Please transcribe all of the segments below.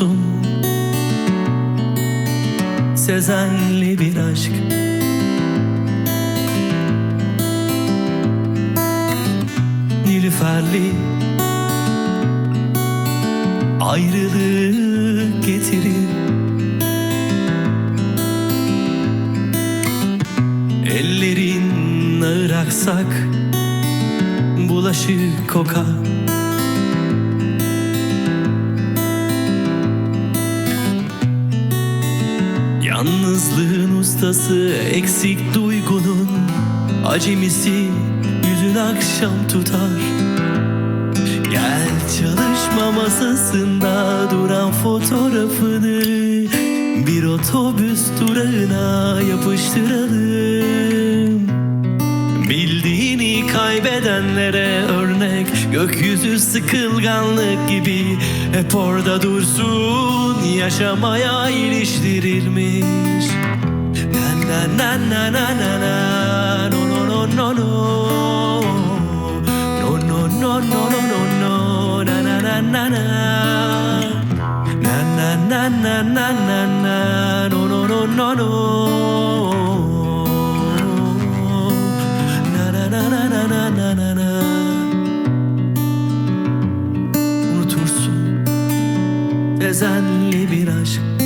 musun? Sezenli bir aşk. Nilüferli. Ayrılık getirir Ellerin ağır aksak Bulaşık kokar Yalnızlığın ustası eksik duygunun Acemisi yüzün akşam tutar. Gel çalışma masasında duran fotoğrafını Bir otobüs durağına yapıştıralım. Bildiğini kaybedenlere örnek Gökyüzü sıkılganlık gibi Hep orada dursun Yaşamaya iliştirilmiş Na na na na na na No no no no no No no no no no no no Na na na na na Na na na na na na na No no no no no na na na na na na na Unutursun Ezenli bir aşk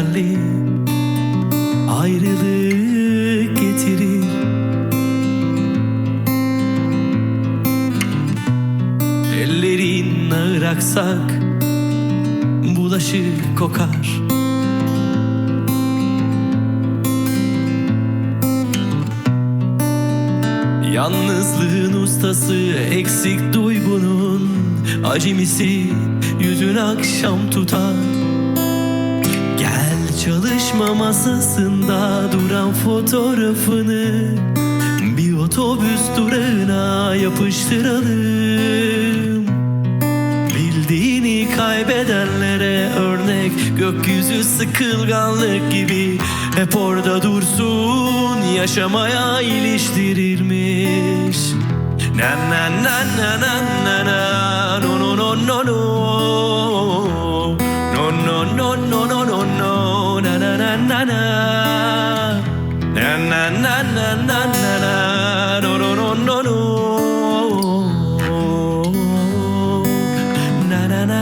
Nilüferli Ayrılık getirir. Ellerin ağır aksak Bulaşık kokar. Yalnızlığın ustası eksik duygunun Acemisi yüzün akşam tutar çalışma masasında duran fotoğrafını Bir otobüs durağına yapıştıralım. Bildiğini kaybedenlere örnek Gökyüzü sıkılganlık gibi Hep orada dursun Yaşamaya iliştirilmiş. Na na na na na na na No no no no no No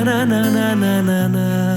na na na na na na.